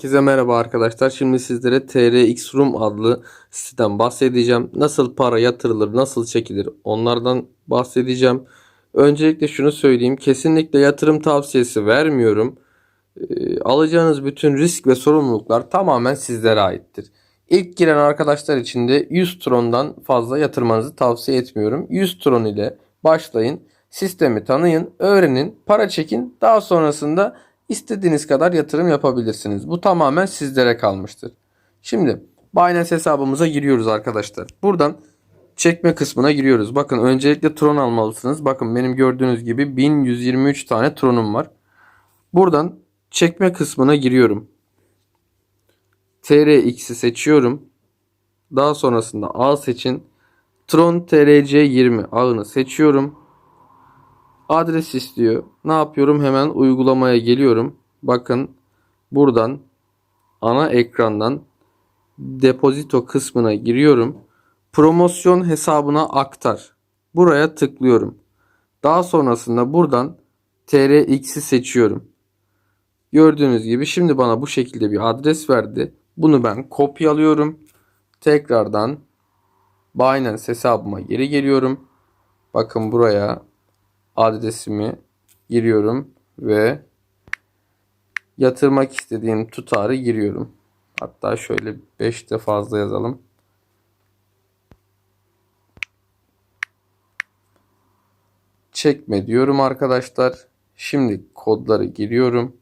Herkese merhaba arkadaşlar. Şimdi sizlere TRX Room adlı siteden bahsedeceğim. Nasıl para yatırılır, nasıl çekilir onlardan bahsedeceğim. Öncelikle şunu söyleyeyim. Kesinlikle yatırım tavsiyesi vermiyorum. Ee, alacağınız bütün risk ve sorumluluklar tamamen sizlere aittir. İlk giren arkadaşlar için de 100 trondan fazla yatırmanızı tavsiye etmiyorum. 100 tron ile başlayın. Sistemi tanıyın, öğrenin, para çekin. Daha sonrasında istediğiniz kadar yatırım yapabilirsiniz. Bu tamamen sizlere kalmıştır. Şimdi Binance hesabımıza giriyoruz arkadaşlar. Buradan çekme kısmına giriyoruz. Bakın öncelikle Tron almalısınız. Bakın benim gördüğünüz gibi 1123 tane Tron'um var. Buradan çekme kısmına giriyorum. TRX'i seçiyorum. Daha sonrasında A seçin. Tron TRC20 ağını seçiyorum. Adres istiyor. Ne yapıyorum? Hemen uygulamaya geliyorum. Bakın buradan ana ekrandan depozito kısmına giriyorum. Promosyon hesabına aktar. Buraya tıklıyorum. Daha sonrasında buradan TRX'i seçiyorum. Gördüğünüz gibi şimdi bana bu şekilde bir adres verdi. Bunu ben kopyalıyorum. Tekrardan Binance hesabıma geri geliyorum. Bakın buraya adresimi giriyorum ve yatırmak istediğim tutarı giriyorum. Hatta şöyle 5 de fazla yazalım. Çekme diyorum arkadaşlar. Şimdi kodları giriyorum.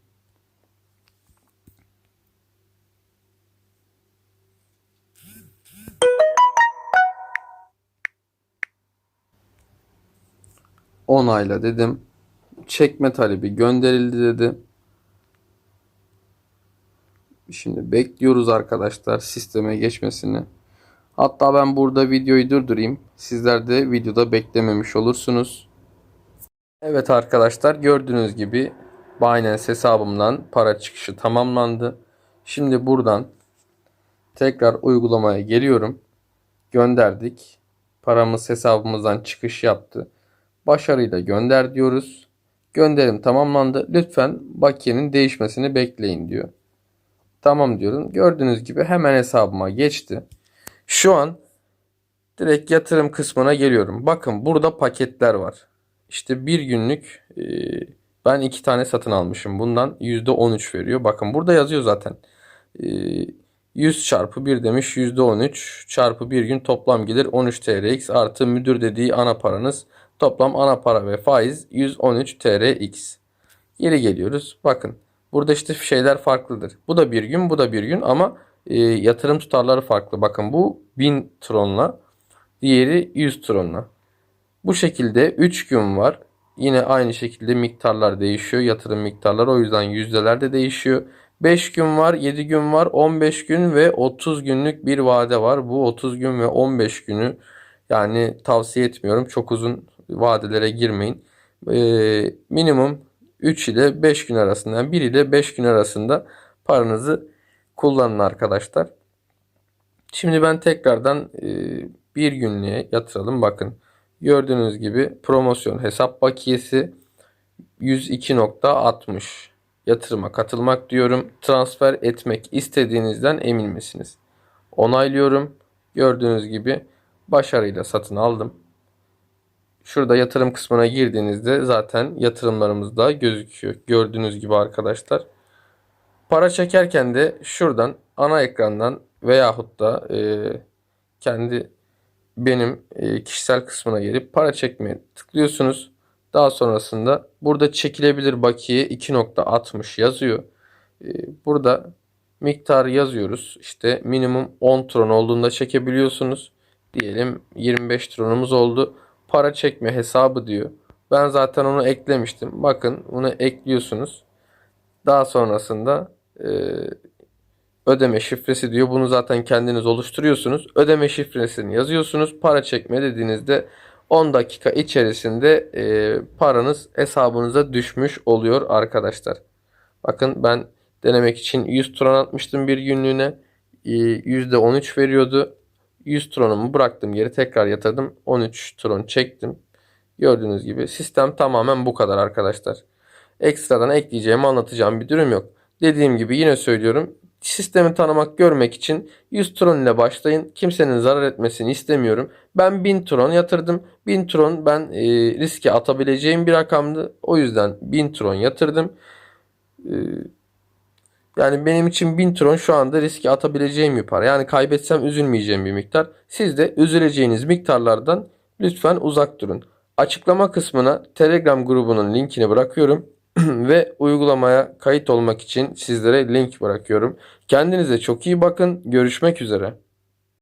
Onayla dedim. Çekme talebi gönderildi dedi. Şimdi bekliyoruz arkadaşlar sisteme geçmesini. Hatta ben burada videoyu durdurayım. Sizler de videoda beklememiş olursunuz. Evet arkadaşlar gördüğünüz gibi Binance hesabımdan para çıkışı tamamlandı. Şimdi buradan tekrar uygulamaya geliyorum. Gönderdik. Paramız hesabımızdan çıkış yaptı başarıyla gönder diyoruz. Gönderim tamamlandı. Lütfen bakiyenin değişmesini bekleyin diyor. Tamam diyorum. Gördüğünüz gibi hemen hesabıma geçti. Şu an direkt yatırım kısmına geliyorum. Bakın burada paketler var. İşte bir günlük e, ben iki tane satın almışım. Bundan %13 veriyor. Bakın burada yazıyor zaten. 100 e, çarpı 1 demiş %13 çarpı bir gün toplam gelir 13 TRX artı müdür dediği ana paranız Toplam ana para ve faiz 113 TRX. Geri geliyoruz. Bakın burada işte şeyler farklıdır. Bu da bir gün bu da bir gün ama e, yatırım tutarları farklı. Bakın bu 1000 tronla diğeri 100 tronla. Bu şekilde 3 gün var. Yine aynı şekilde miktarlar değişiyor. Yatırım miktarları o yüzden yüzdeler de değişiyor. 5 gün var, 7 gün var, 15 gün ve 30 günlük bir vade var. Bu 30 gün ve 15 günü yani tavsiye etmiyorum. Çok uzun vadelere girmeyin. E, minimum 3 ile 5 gün arasında yani 1 ile 5 gün arasında paranızı kullanın arkadaşlar. Şimdi ben tekrardan e, bir günlüğe yatıralım. Bakın gördüğünüz gibi promosyon hesap bakiyesi 102.60 yatırıma katılmak diyorum. Transfer etmek istediğinizden emin misiniz? Onaylıyorum. Gördüğünüz gibi başarıyla satın aldım. Şurada yatırım kısmına girdiğinizde zaten yatırımlarımız da gözüküyor. Gördüğünüz gibi arkadaşlar. Para çekerken de şuradan ana ekrandan veyahut da e, kendi benim e, kişisel kısmına gelip para çekmeye tıklıyorsunuz. Daha sonrasında burada çekilebilir bakiye 2.60 yazıyor. E, burada miktarı yazıyoruz. İşte minimum 10 tron olduğunda çekebiliyorsunuz. Diyelim 25 tronumuz oldu para çekme hesabı diyor. Ben zaten onu eklemiştim. Bakın bunu ekliyorsunuz. Daha sonrasında e, ödeme şifresi diyor. Bunu zaten kendiniz oluşturuyorsunuz. Ödeme şifresini yazıyorsunuz. Para çekme dediğinizde 10 dakika içerisinde e, paranız hesabınıza düşmüş oluyor arkadaşlar. Bakın ben denemek için 100 tron atmıştım bir günlüğüne. E, %13 veriyordu. 100 tronumu bıraktım geri tekrar yatırdım. 13 tron çektim. Gördüğünüz gibi sistem tamamen bu kadar arkadaşlar. Ekstradan ekleyeceğim anlatacağım bir durum yok. Dediğim gibi yine söylüyorum. sistemi tanımak görmek için 100 tron ile başlayın. Kimsenin zarar etmesini istemiyorum. Ben 1000 tron yatırdım. 1000 tron ben e, riske atabileceğim bir rakamdı. O yüzden 1000 tron yatırdım. E, yani benim için 1000 tron şu anda riske atabileceğim bir para. Yani kaybetsem üzülmeyeceğim bir miktar. Siz de üzüleceğiniz miktarlardan lütfen uzak durun. Açıklama kısmına Telegram grubunun linkini bırakıyorum ve uygulamaya kayıt olmak için sizlere link bırakıyorum. Kendinize çok iyi bakın. Görüşmek üzere.